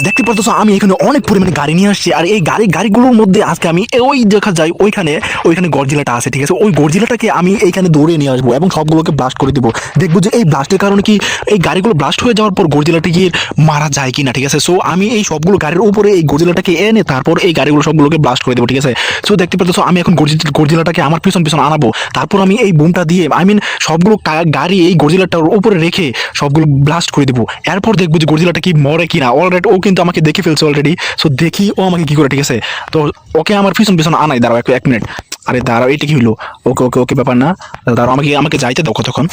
দেখতে পাচ্ছ আমি এখানে অনেক পরিমাণে গাড়ি নিয়ে আসছি, আর এই গাড়ি, গাড়িগুলোর মধ্যে আজকে আমি ওই দেখা যায়, ওইখানে ওইখানে গরজিলাটা আছে, ঠিক আছে? ওই গরজিলাটাকে আমি এইখানে দৌড়ে নিয়ে আসব এবং সবগুলোকে ব্লাস্ট করে দিব। দেখব যে এই ব্লাস্টের কারণে কি এই গাড়িগুলো ব্লাস্ট হয়ে যাওয়ার পর গরজিলাটিকে মারা যায় কিনা, ঠিক আছে? সো আমি এই সবগুলো গাড়ির উপরে এই গরজিলাটাকে এনে তারপর এই গাড়িগুলো সবগুলোকে ব্লাস্ট করে দেবো, ঠিক আছে? সো দেখতে পাচ্ছ আমি এখন গরজি- গরজিলাটাকে আমার পিছন পিছন আনাবো। তারপর আমি এই বুমটা দিয়ে আই মিন সবগুলো গাড়ি এই গরজিলাটার উপরে রেখে সবগুলো ব্লাস্ট করে দেবো। এরপর দেখব যে গরজিলাটা কি মরে কিনা অলরেডি ও কিন্তু আমাকে দেখে ফেলছে অলরেডি সো দেখি ও আমাকে কি করে, ঠিক আছে? তো ওকে আমার পিছন পিছন আনাই, দাঁড়াও এক মিনিট আরে দাঁড়াও, এটা কি হলো? ওকে ওকে ওকে, ব্যাপার না। দাঁড়াও, আমাকে আমাকে যাইতে দাও তখন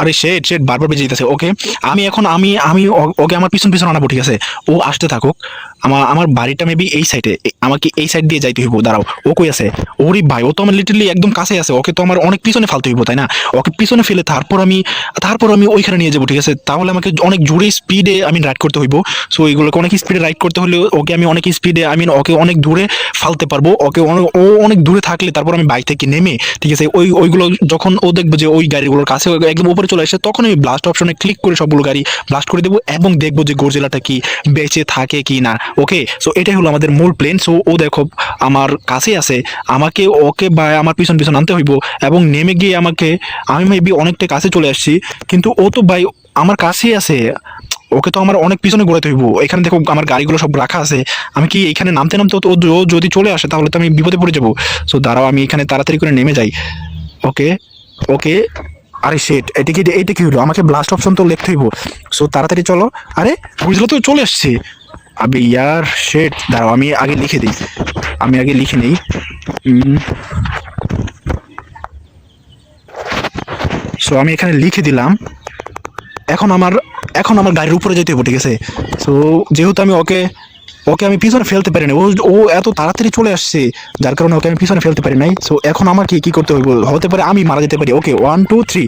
আরে শেট শেট বারবার বেজে যেতেছে ওকে আমি এখন, আমি আমি ওকে আমার পিছন পিছন আনাবো, ঠিক আছে? ও আসতে থাকুক। আমার আমার বাড়িটা মেবি এই সাইডে আমাকে এই সাইড দিয়ে যাইতে হইব, দাঁড়াও। ও কই আছে? ওরে ভাই, ও তো আমার লিটারলি একদম কাছে আছে। ওকে তো আমার অনেক পিছনে ফালতে হইব, তাই না? ওকে পিছনে ফেলে তারপর আমি তারপর আমি ওইখানে নিয়ে যাব, ঠিক আছে? তাহলে আমাকে অনেক জোরে স্পিডে আমি রাইড করতে হইব। সো এইগুলোকে অনেক স্পিডে রাইড করতে হলে ওকে আমি অনেক স্পিডে আমি ওকে অনেক দূরে ফালতে পারব। ওকে অনেক- ও অনেক দূরে থাকলে তারপর আমি বাইক থেকে নেমে, ঠিক আছে? ওই, ওইগুলো যখন ও দেখব যে ওই গাড়িগুলোর কাছে একদম উপরে চলে আসে, তখন আমি ব্লাস্ট অপশনে ক্লিক করে সবগুলো গাড়ি ব্লাস্ট করে দেবো এবং দেখব যে গরজিলাটা কি বেঁচে থাকে কি না ওকে সো এটাই হলো আমাদের মূল প্লেন সো ও দেখো, আমার কাছে আছে। আমাকে ওকে বা আমার পিছন পিছন আনতে হইব এবং নেমে গিয়ে আমাকে, আমি মেবি অনেকটা কাছে চলে আসছি, কিন্তু ও তো ভাই আমার কাছেই আছে। ওকে তো আমার অনেক পিছনে ঘোরাতে হইব। এখানে দেখো, আমার গাড়িগুলো সব রাখা আছে। আমি কি এখানে নামতে নামতে ও যদি চলে আসে, তাহলে তো আমি বিপদে পড়ে যাব। সো দাঁড়াও, আমি এখানে তাড়াতাড়ি করে নেমে যাই। ওকে ওকে আরে শেট এটা কি এটা কি হলো? আমাকে ব্লাস্ট অপশন তো লিখতে হইব। সো তাড়াতাড়ি চলো। আরে, বুঝলো তো চলে আসছে। আবে ইয়ার, শেট, দাঁড়াও, আমি আগে লিখে দিই। আমি আগে লিখে নেই। সো আমি এখানে লিখে দিলাম। এখন আমার এখন আমার গাড়ির উপরে যেতে হবে, ঠিক আছে? সো যেহেতু আমি ওকে ওকে আমি পিছনে ফেলতে পারি না ও ও এত তাড়াতাড়ি চলে আসছে, যার কারণে ওকে আমি পিছনে ফেলতে পারি নাই। সো এখন আমার কি কি করতে হইব হতে পারে আমি মারা যেতে পারি। ওকে ওয়ান টু থ্রি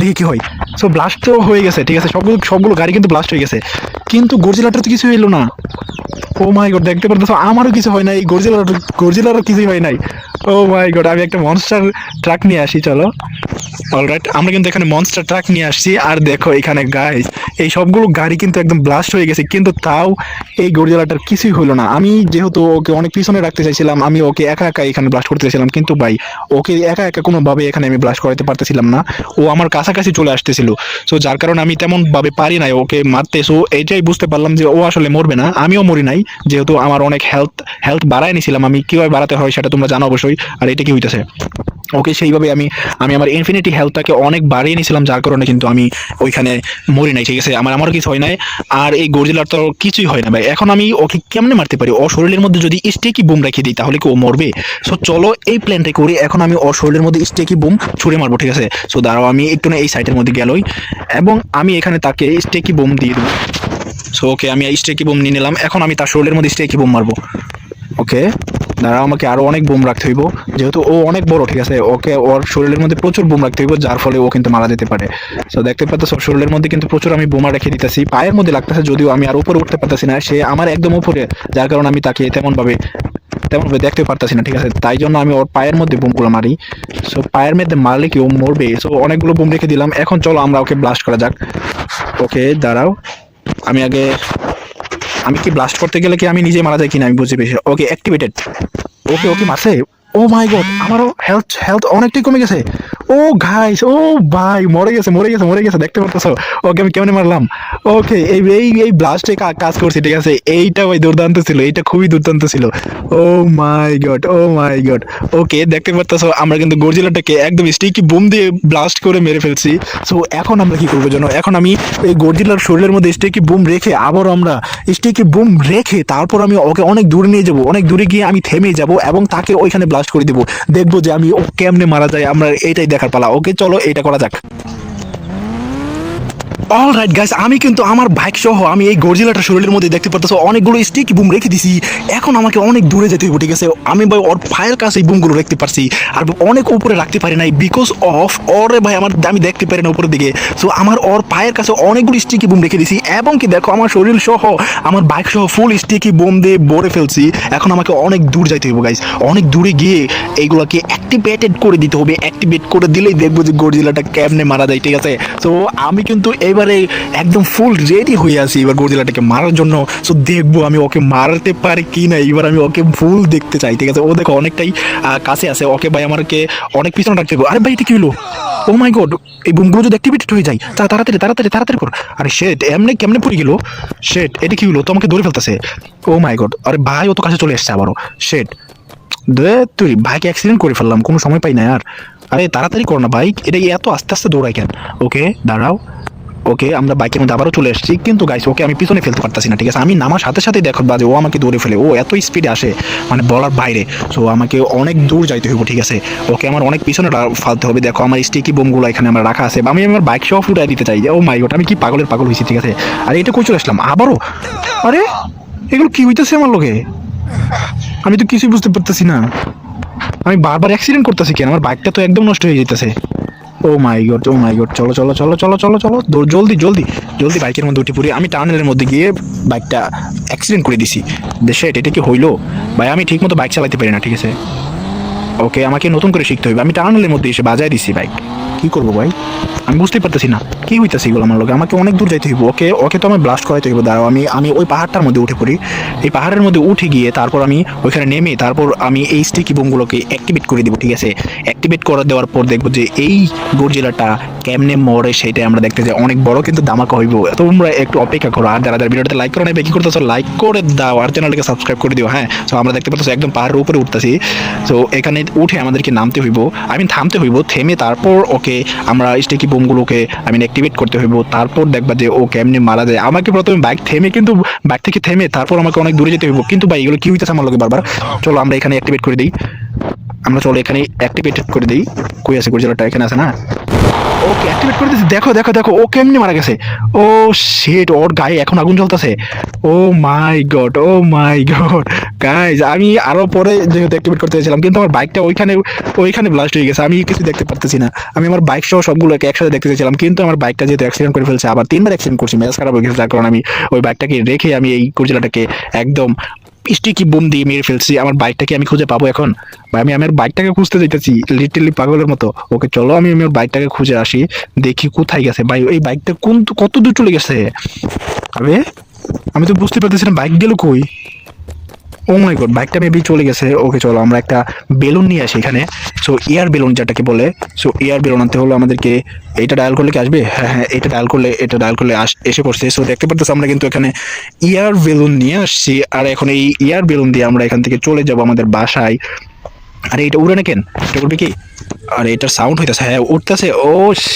দেখি কি হয়। সো ব্লাস্ট হয়ে গেছে, ঠিক আছে? সবগুলো সবগুলো গাড়ি কিন্তু ব্লাস্ট হয়ে গেছে। কিন্তু গর্জিলাটার তো কিছু হইল না। ও মাই গড দেখতে পারতেছো, আমারও কিছু হয় নাই, গর্জিলার গর্জিলারও কিছুই হয় নাই। ও মাই গড আমি একটা মনস্টার ট্রাক নিয়ে আসি, চলো। অলরাইট আমরা কিন্তু এখানে মনস্টার ট্রাক নিয়ে আসছি, আর দেখো এখানে গাইস এই সবগুলো গাড়ি কিন্তু একদম ব্লাস্ট হয়ে গেছে, কিন্তু তাও এই গর্জিলাটার কিছুই হলো না। আমি যেহেতু ওকে অনেক পিছনে রাখতে চাইছিলাম, আমি ওকে একা একা এখানে ব্লাস্ট করতে চাইছিলাম, কিন্তু ভাই, ওকে একা একা কোনোভাবে এখানে আমি ব্লাস্ট করাতে পারতেছিলাম না। ও আমার কাছাকাছি চলে আসতেছিল। সো যার কারণে আমি তেমন ভাবে পারি নাই ওকে মারতে। সো এইটাই বুঝতে পারলাম যে ও আসলে মরবে না। আমিও মরি নাই, যেহেতু আমার অনেক হেলথ হেলথ বাড়ায় নিছিলাম। আমি কীভাবে বাড়াতে হয় সেটা তোমরা জানো অবশ্যই, আর এটা কি হইতেছে? ওকে, সেইভাবে আমি আমি আমার ইনফিনিটি হেলথটাকে অনেক বাড়িয়ে নিয়েছিলাম যার কারণে কিন্তু আমি ওইখানে মরি নাই, ঠিক আছে? আমার, আমারও কিছু হয় নাই, আর এই গর্জিলার তো কিছুই হয় না ভাই। এখন আমি ওকে কেমনে মারতে পারি? ও শরীরের মধ্যে যদি স্টেকি বুম রেখে দিই, তাহলে কি ও মরবে? সো চলো এই প্ল্যানটা করি, এখন আমি ওর শরীরের মধ্যে স্টেকি বুম ছুড়ে মারবো, ঠিক আছে? সো দাঁড়াও, আমি একটু না এই সাইডের মধ্যে গেলই, এবং আমি এখানে তাকে স্টেকি বুম দিয়ে দেবো। সো ওকে আমি স্টেকি বোম নিয়ে নিলাম। এখন আমি তার শরীরের মধ্যে স্টেকি বোম মারবো। ওকে দাঁড়া আমাকে আরও অনেক বোম রাখতে হইব। যেহেতু ও অনেক বড়, ঠিক আছে? ওকে ওর শরীরের মধ্যে প্রচুর বোম রাখতে হইব, যার ফলে ও কিন্তু মারা যেতে পারে। সো দেখতে পাচ্ছ ওর শরীরের মধ্যে কিন্তু প্রচুর আমি বোমা রেখে দিতেছি। পায়ের মধ্যে লাগতেছে, যদিও আমি আর উপরে উঠতে পারতেছি না। সে আমার একদম উপরে, যার কারণে আমি তাকে তেমন ভাবে তেমন দেখতে পারতেছি না, ঠিক আছে? তাই জন্য আমি ওর পায়ের মধ্যে বোমগুলো মারি। সো পায়ের মধ্যে মারলে কি ও মরবে? সো অনেকগুলো বোম রেখে দিলাম। এখন চলো আমরা ওকে ব্লাস্ট করা যাক। ওকে দাঁড়াও। আমি আগে, আমি কি ব্লাস্ট করতে গেলে কি আমি নিজে মারা যাই কিনা আমি বুঝতে পেরেছি ওকে অ্যাক্টিভেটেড ওকে ওকে মারছে। ও মাই গড আমারও হেলথ হেলথ অনেকটাই কমে গেছে। ও গাইস ও ভাই মরে গেছে মরে গেছে মরে গেছে, দেখতে পারতেছো? ওকে আমি কেমনে মারলাম? ওকে এই এই এই ব্লাস্টে কাজ করছি, ঠিক আছে? এইটা ভাই দুর্দান্ত ছিল, এইটা খুবই দুর্দান্ত ছিল। ও my god oh my god ওকে দেখতে পারতেছো, আমরা কিন্তু গর্জিলাটাকে একদম স্টিকি বুম দিয়ে ব্লাস্ট করে মেরে ফেলছি। সো এখন আমরা কি করব জানো? এখন আমি এই গর্জিলার শরীরের মধ্যে স্টিকি বুম রেখে আবার আমরা স্টিকি বুম রেখে তারপর আমি ওকে অনেক দূরে নিয়ে যাব, অনেক দূরে গিয়ে আমি থেমে যাব এবং তাকে ওইখানে ব্লাস্ট করে দিব। দেখব যে আমি ও কেমনে মারা যায়, আমরা এটাই দেখার পালা। ওকে, চলো, এটা করা যাক। অল রাইট গাইস আমি কিন্তু আমার বাইক সহ আমি এই গর্জিলাটার শরীরের মধ্যে দেখতে পারতেছো, অনেকগুলো স্টিক বুম রেখে দিছি। এখন আমাকে অনেক দূরে যেতে হবে ঠিক আছে? আমি ভাই ওর পায়ের কাছে এই বুমগুলো রাখতে পারছি, আর অনেক উপরে রাখতে পারি নাই বিকজ অফ ওরে ভাই, আমার আমি দেখতে পারি না উপরের দিকে। সো আমার ওর পায়ের কাছে অনেকগুলো স্টিকি বুম রেখে দিছি, এবং কি দেখো, আমার শরীর সহ, আমার বাইক সহ ফুল স্টিকি বুম দিয়ে ভরে ফেলছি। এখন আমাকে অনেক দূর যাইতে হবে গাইস অনেক দূরে গিয়ে এইগুলোকে অ্যাক্টিভেটেড করে দিতে হবে। অ্যাক্টিভেট করে দিলেই দেখব যে গর্জিলাটা কেমনে মারা যায়, ঠিক আছে? তো আমি কিন্তু এইবার একেবারে একদম ফুল রেডি হয়ে আছি এবার গর্জিলাটাকে মারার জন্য। সো দেখব আমি ওকে মারতে পারি কি না এবার আমি ওকে ফুল দেখতে চাই, ঠিক আছে? ও দেখো অনেকটাই কাছে আছে। ওকে ভাই আমাকে অনেক পিছনে রাখতে আরে ভাই, এটা কি হলো? ও মাই গড এই বুমগুলো যদি অ্যাক্টিভেটেড হয়ে যায়, তা তাড়াতাড়ি তাড়াতাড়ি তাড়াতাড়ি কর। আরে শেট এমনি কেমনে পড়ে গেল? শেট এটা কি হলো? তো আমাকে ধরে ফেলতেছে। ও মাই গড আরে ভাই, ও তো কাছে চলে এসছে আবারও। শেট দে, তুই ভাইকে অ্যাক্সিডেন্ট করে ফেললাম, কোনো সময় পাই না, আর। আরে তাড়াতাড়ি কর না বাইক এটা এত আস্তে আস্তে দৌড়াই কেন? ওকে দাঁড়াও। ওকে, আমরা বাইকের মধ্যে আবারও চলে এসেছি। কিন্তু গাইস ওকে আমি পিছনে ফেলতে পারতাছি না, ঠিক আছে? আমি নামার সাথে সাথে দেখো বাজে, ও আমাকে দৌড়ে ফেলে, ও এত স্পিডে আসে মানে বলার বাইরে। সো আমাকে অনেক দূর যাইতে হইব, ঠিক আছে? ওকে আমার অনেক পিছনে ফালতে হবে। দেখো, আমার স্টিকি বোমগুলো এখানে আমার রাখা আছে। আমি আমার বাইক সহ ফুটাই দিতে চাই। ও মাই গড আমি কি পাগলের পাগল হয়েছি ঠিক আছে? আর, এটা কই চলে আসলাম? আবারও? আরে, এগুলো কি হইতেছে আমার লোকে আমি তো কিছুই বুঝতে পারতেছি না। আমি বারবার অ্যাক্সিডেন্ট করতেছি কেন? আমার বাইকটা তো একদম নষ্ট হয়ে যেতেছে ও my god oh my god চলো চলো চলো চলো চলো চলো জলদি জলদি জলদি বাইকের মধ্যে উঠে পড়ি। আমি টানেলের মধ্যে গিয়ে বাইকটা অ্যাক্সিডেন্ট করে দিছি। দেশে, এটা কি হইল? ভাই, আমি ঠিকমতো বাইক চালাতে পারি না, ঠিক আছে? ওকে আমাকে নতুন করে শিখতে হবে আমি টানেলের মধ্যে এসে বাজায় দিছি বাইক কি করব ভাই? আমি বুঝতেই পারতেছি না। কি হইতেছে এগুলো আমার লোকে আমাকে অনেক দূর যাইতে হইব। ওকে ওকে তো আমি ব্লাস্ট করাইতে হইব। দাঁড়াও আমি আমি ওই পাহাড়টার মধ্যে উঠে পড়ি। এই পাহাড়ের মধ্যে উঠে গিয়ে তারপর আমি ওইখানে নেমে তারপর আমি এই স্টিকি বোমগুলোকে অ্যাক্টিভেট করে দিব ঠিক আছে? অ্যাক্টিভেট করে দেওয়ার পর দেখব যে এই গর্জিলাটা কেমনে মরে সেটাই আমরা দেখতে যাই। অনেক বড় কিন্তু দামাকা হইব। তোমরা একটু অপেক্ষা করো। আর যারা যারা ভিডিওটা লাইক করো না কি করতেছো? লাইক করে দাও। আর চ্যানেলটাকে সাবস্ক্রাইব করে দিও হ্যাঁ? তো আমরা দেখতে পাচ্ছি একদম পাহাড়ের উপরে উঠতেছি। তো এখানে উঠে আমাদেরকে নামতে হইব। আই মিন থামতে হইব, থেমে তারপর ওকে আমরা স্টিকি বোমগুলোকে আই মিন অ্যাক্টিভেট করতে হইব। তারপর দেখবা যে ও কেমনি মারা যায়। আমাকে প্রথমে বাইক থেমে, কিন্তু বাইক থেকে থেমে তারপর আমাকে অনেক দূরে যেতে হইব। কিন্তু ভাই, এগুলো কি হইতেছে আমার লোকে বারবার? চলো আমরা এখানে অ্যাক্টিভেট করে দিই। আমরা চলো এখানে অ্যাক্টিভেটেড করে দিই। কই আছে গুজরাটটা এখানে আছে না? ওকে অ্যাক্টিভেট করে দিয়েছে। দেখো দেখো দেখো, ও কেমনে মারা গেছে? ও শেট ওর গায়ে এখন আগুন জ্বলতেছে। ও my god oh my god guys আমি আরও পরে যেহেতু অ্যাক্টিভেট করতে চাইছিলাম, কিন্তু আমার বাইকটা ওইখানে ওইখানে ব্লাস্ট হয়ে গেছে। আমি কিছু দেখতে পারতেছি না। আমি আমার বাইক সহ সবগুলোকে একসাথে দেখতে চাইছিলাম, কিন্তু আমার বাইকটা যেহেতু অ্যাক্সিডেন্ট করে ফেলছে, আবার তিনবার অ্যাক্সিডেন্ট করছি। মেজাজ খারাপ হয়ে গেছে, যার কারণে আমি ওই বাইকটাকে রেখে আমি এই কুরজিলাটাকে একদম স্টিকি বুম দিয়ে মেরে ফেলছি, আমার বাইকটাকে আমি খুঁজে পাবো এখন? ভাই, আমি আমার বাইকটাকে খুঁজতে যেতেছি লিটারলি পাগলের মতো। ওকে, চলো আমি আমার বাইকটাকে খুঁজে আসি, দেখি কোথায় গেছে। ভাই, এই বাইকটা কোন কত দূর চলে গেছে? আমি তো বুঝতে পারতেছি না বাইক গেল কই? ও মাই গড বাইকটা মেবি চলে গেছে। ওকে চলো, আমরা একটা বেলুন নিয়ে আসি এখানে। সো এয়ার বেলুন যেটাকে বলে সো এয়ার বেলুন আনতে হলো আমাদেরকে এটা ডায়াল করলে কি আসবে? হ্যাঁ হ্যাঁ এটা ডায়াল করলে, এটা ডায়াল করলে আস এসে পড়ছে। সো দেখতে পারতেছি, আমরা কিন্তু এখানে এয়ার বেলুন নিয়ে আসছি। আর এখন এই এয়ার বেলুন দিয়ে আমরা এখান থেকে চলে যাব আমাদের বাসায়। আরে, এটা উড়ে না কেন? এটা করবে কি? আর এটার সাউন্ড হইতেছে হ্যাঁ উঠতেছে। ও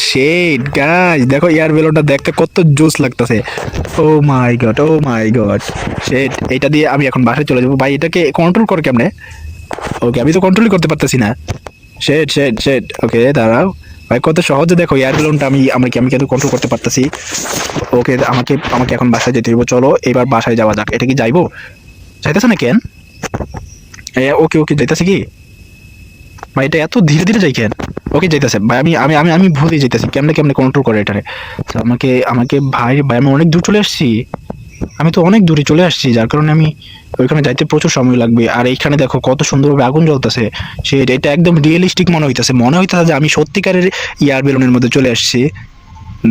শেড গাইস দেখো এয়ার বেলুনটা দেখতে কত জুস লাগতেছে। ও my god oh my god shit এটা দিয়ে আমি এখন বাসায় চলে যাব। ভাই, এটাকে কন্ট্রোল করে কেমনে? ওকে আমি তো কন্ট্রোলই করতে পারতেছি না। শেড শেড শেড ওকে দাঁড়াও। ভাই, কত সহজে দেখো এয়ার বেলুনটা আমি আমাকে আমি কিন্তু কন্ট্রোল করতে পারতেছি। ওকে আমাকে আমাকে এখন বাসায় যেতে হইব। চলো, এবার বাসায় যাওয়া যাক। এটা কি যাইবো? যাইতেছে না কেন? ওকে ওকে যাইতেছে কি? ভাই, এটা এত ধীরে ধীরে যাই কেন? ওকে যাইতেছে। ভাই, আমি আমি আমি আমি ভুলে যাইতেছি, কেমনে কেমনে কন্ট্রোল করে এটারে। তো আমাকে আমাকে ভাই ভাই, আমি অনেক দূর চলে আসছি। আমি তো অনেক দূরে চলে আসছি, যার কারণে আমি ওইখানে যাইতে প্রচুর সময় লাগবে। আর এইখানে দেখো, কত সুন্দরভাবে আগুন জ্বলতেছে। সে, এটা একদম রিয়েলিস্টিক মনে হইতেছে। মনে হইতেছে যে আমি সত্যিকারের ইয়ার বেলুনের মধ্যে চলে আসছি।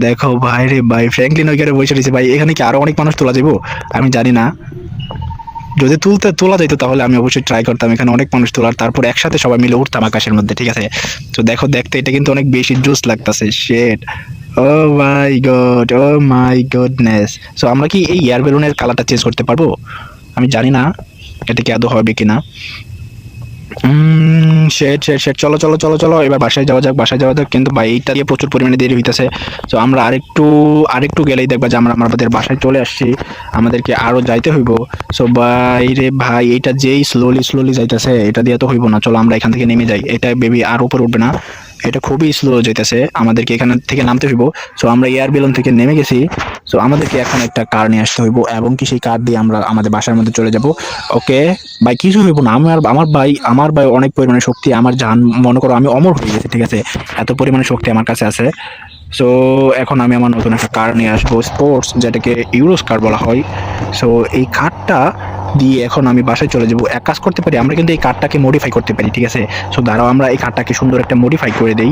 দেখো ভাই রে ভাই ফ্র্যাঙ্কলিন ওইখানে বসে রয়েছে। ভাই, এখানে কি আরও অনেক মানুষ তোলা যাব আমি জানি না। যদি তুলতে, তোলা যেত তাহলে আমি অবশ্যই ট্রাই করতাম। এখানে অনেক মানুষ তোলার, তারপর একসাথে সবাই মিলে উঠতাম আকাশের মধ্যে, ঠিক আছে? তো দেখো, দেখতে এটা কিন্তু অনেক বেশি জুস লাগতেছে shit oh my god oh my goodness so আমরা কি এই এয়ার বেলুনের কালারটা চেঞ্জ করতে পারব? আমি জানি না এটা কি আদৌ হবে কিনা। শেড শেট শেট চলো চলো চলো চলো। এবার বাসায় যাওয়া যাক, বাসায় যাওয়া যাক। কিন্তু ভাই, এইটা দিয়ে প্রচুর পরিমাণে দেরি হইতেছে। তো আমরা আরেকটু আরেকটু গেলেই দেখবা যে আমরা আমাদের বাসায় চলে আসছি। আমাদেরকে আরও যাইতে হইব। সো বাইরে ভাই এটা যেই স্লোলি স্লোলি যাইতেছে, এটা দিয়ে তো হইব না। চলো, আমরা এখান থেকে নেমে যাই। এটা বেবি আর উপরে উঠবে না। এটা খুবই স্লো যাইতেছে। আমাদেরকে এখান থেকে নামতে হইব। সো আমরা এয়ার বেলুন থেকে নেমে গেছি। সো আমাদেরকে এখন একটা কার নিয়ে আসতে হইব এবং কি সেই কার দিয়ে আমরা আমাদের বাসার মধ্যে চলে যাব। ওকে ভাই, কিছু হইব না। আমার আমার ভাই আমার ভাই অনেক পরিমাণে শক্তি, আমার জান, মনে করো আমি অমর হয়ে গেছি, ঠিক আছে? এত পরিমাণে শক্তি আমার কাছে আছে। সো এখন আমি আমার নতুন একটা কার নিয়ে আসব। স্পোর্টস যেটাকে ইউরোস কার বলা হয়। সো এই কারটা দিয়ে এখন আমি বাসায় চলে যাব। এক কাজ করতে পারি, আমরা কিন্তু এই কার্ডটাকে মডিফাই করতে পারি, ঠিক আছে? সো দাঁড়াও, আমরা এই কার্ডটাকে সুন্দর একটা মডিফাই করে দিই।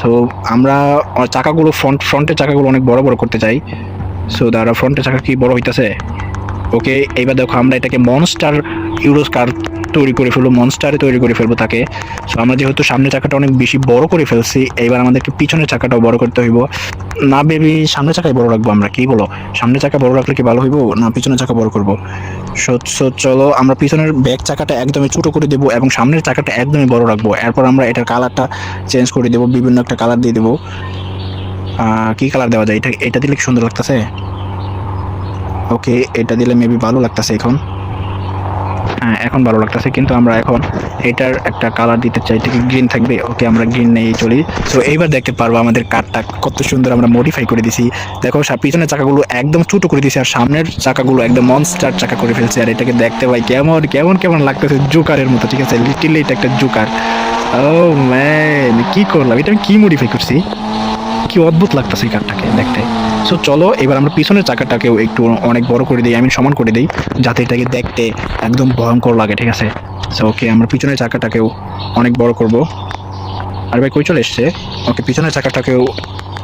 সো আমরা চাকাগুলো ফ্রন্ট ফ্রন্টের চাকাগুলো অনেক বড় বড় করতে চাই। সো দাঁড়াও ফ্রন্টের চাকা কি বড় হইতেছে? ওকে এইবার দেখো, আমরা এটাকে মনস্টার ইউরোস কার তৈরি করে ফেলব মনস্টারে তৈরি করে ফেলব তাকে। সো আমরা যেহেতু সামনের চাকাটা অনেক বেশি বড় করে ফেলছি, এইবার আমাদেরকে পিছনের চাকাটাও বড় করতে হইব। না বেবি সামনের চাকায় বড় রাখব আমরা, কি বলো? সামনের চাকা বড় রাখলে কি ভালো হইব, না পিছনের চাকা বড় করব? সো সো চলো, আমরা পিছনের ব্যাক চাকাটা একদমই ছোটো করে দেবো এবং সামনের চাকাটা একদমই বড় রাখব। এরপর আমরা এটার কালারটা চেঞ্জ করে দেবো, বিভিন্ন একটা কালার দিয়ে দেবো। কী কালার দেওয়া যায়? এটা এটা দিলে কি সুন্দর লাগতেছে? ওকে এটা দিলে মেবি ভালো লাগতেছে এখন। এখন ভালো লাগতেছে, কিন্তু আমরা এখন এটার একটা কালার দিতে চাই এটা কি গ্রিন থাকবে। ওকে, আমরা গ্রিন নিয়ে চলি। তো এইবার দেখতে পারব আমাদের কারটা কত সুন্দর আমরা মডিফাই করে দিছি। দেখো, সা- পিছনের চাকাগুলো একদম ছোটো করে দিছি, আর সামনের চাকাগুলো একদম মনস্টার চাকা করে ফেলছে। আর এটাকে দেখতে পাই কেমন কেমন কেমন লাগতেছে, জোকারের মতো, ঠিক আছে? লিটিলে এটা একটা জোকার। ও ম্যান কি করলাম? এটা আমি কি মডিফাই করছি? কি অদ্ভুত লাগতেছে এই কারটাকে দেখতে। সো চলো, এবার আমরা পিছনের চাকাটাকেও একটু অনেক বড় করে দিই আমি সমান করে দিই, যাতে এটাকে দেখতে একদম ভয়ঙ্কর লাগে, ঠিক আছে? সো ওকে আমরা পিছনের চাকাটাকেও অনেক বড় করব। আর ভাই, কই চলে এসছে? ওকে পিছনের চাকাটাকেও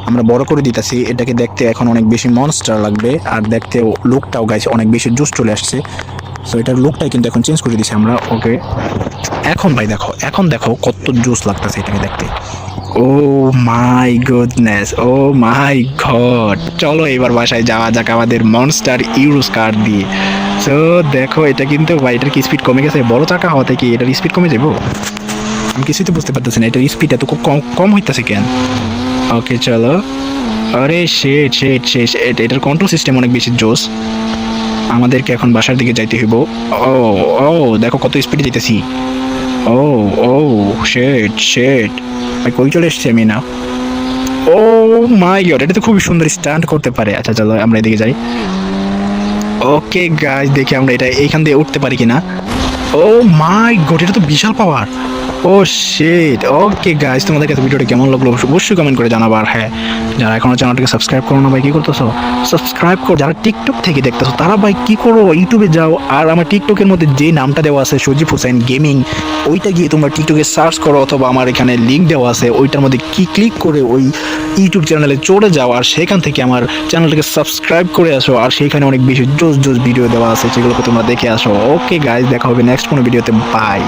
আমরা বড় করে দিতেছি, এটাকে দেখতে এখন অনেক বেশি মনস্টার লাগবে, আর দেখতেও লুকটাও গাইছে অনেক বেশি জুস চলে আসছে। সো এটার লুকটাই কিন্তু এখন চেঞ্জ করে দিছি আমরা ওকে এখন ভাই, দেখো, এখন দেখো কত জুস লাগতেছে এটাকে দেখতে। ও my goodness oh my god চলো এবার বাসায় যাওয়া যাক আমাদের মনস্টার ইউরোস কার দিয়ে। সো দেখো, এটা কিন্তু ভাই, এটার কি স্পিড কমে গেছে? বড় চাকা হওয়া থেকে এটার স্পিড কমে যাব? আমি কিছুই তো বুঝতে পারতেছি না, এটার স্পিড এত কম কম হইতেছে কেন? ওকে চলো। আরে শেট শেট শেট এটার কন্ট্রোল সিস্টেম অনেক বেশি জোস। আমাদেরকে এখন বাসার দিকে যাইতে হইব। ও ও দেখো কত স্পিডে যেতেছি ও ও shit, shit. ভাই কই চলে এসছি আমি না ও মাই গড এটা তো খুবই সুন্দর স্ট্যান্ড করতে পারে। আচ্ছা চলো আমরা এদিকে যাই। ওকে গাছ দেখি আমরা এটা এইখান দিয়ে উঠতে পারি কিনা। ও মাই গড, এটা তো বিশাল পাওয়ার ও শেট ওকে গাইজ তোমাদের কাছে ভিডিওটা কেমন লাগল অবশ্যই কমেন্ট করে জানাব। আর হ্যাঁ যারা এখনও চ্যানেলটাকে সাবস্ক্রাইব করো না ভাই, কি করতেছো? সাবস্ক্রাইব করো। যারা টিকটক থেকে দেখতেছো, তারা ভাই কী করো? ইউটিউবে যাও। আর আমার টিকটকের মধ্যে যে নামটা দেওয়া আছে সজীব হোসেন গেমিং ওইটা গিয়ে তোমরা টিকটকে সার্চ করো অথবা আমার এখানে লিঙ্ক দেওয়া আছে, ওইটার মধ্যে কি ক্লিক করে ওই ইউটিউব চ্যানেলে চলে যাও। আর সেখান থেকে আমার চ্যানেলটাকে সাবস্ক্রাইব করে আসো। আর সেখানে অনেক বেশি জোস জোস ভিডিও দেওয়া আছে, সেগুলোকে তোমরা দেখে আসো। ওকে গাইজ দেখা হবে নেক্সট কোনো ভিডিওতে বাই